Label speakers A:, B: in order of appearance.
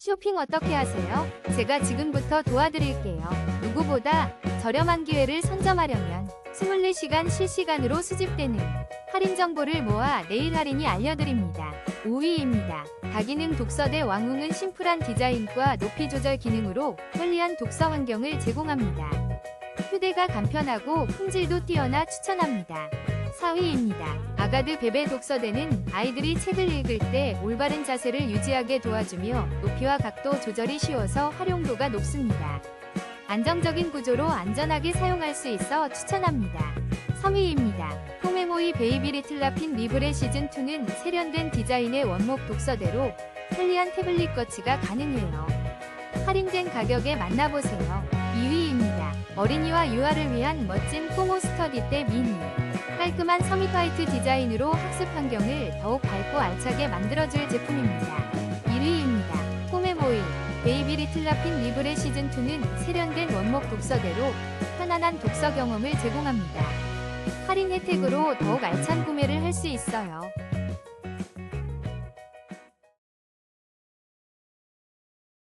A: 쇼핑 어떻게 하세요? 제가 지금부터 도와드릴게요. 누구보다 저렴한 기회를 선점하려면 24시간 실시간으로 수집되는 할인 정보를 모아 내일 할인이 알려드립니다. 5위입니다. 다기능 독서대 왕웅은 심플한 디자인과 높이 조절 기능으로 편리한 독서 환경을 제공합니다. 휴대가 간편하고 품질도 뛰어나 추천합니다. 4위입니다. 아가드 베베 독서대는 아이들이 책을 읽을 때 올바른 자세를 유지하게 도와주며 높이와 각도 조절이 쉬워서 활용도가 높습니다. 안정적인 구조로 안전하게 사용할 수 있어 추천합니다. 3위입니다. 포메모이 베이비 리틀라핀 리브레 시즌2는 세련된 디자인의 원목 독서대로 편리한 태블릿 거치가 가능해요. 할인된 가격에 만나보세요. 2위입니다. 어린이와 유아를 위한 멋진 포모 스터디대 미니. 깔끔한 서밋 화이트 디자인으로 학습 환경을 더욱 밝고 알차게 만들어줄 제품입니다. 1위입니다. 포메모일 베이비 리틀 라핀 리브레 시즌2는 세련된 원목 독서대로 편안한 독서 경험을 제공합니다. 할인 혜택으로 더욱 알찬 구매를 할 수 있어요.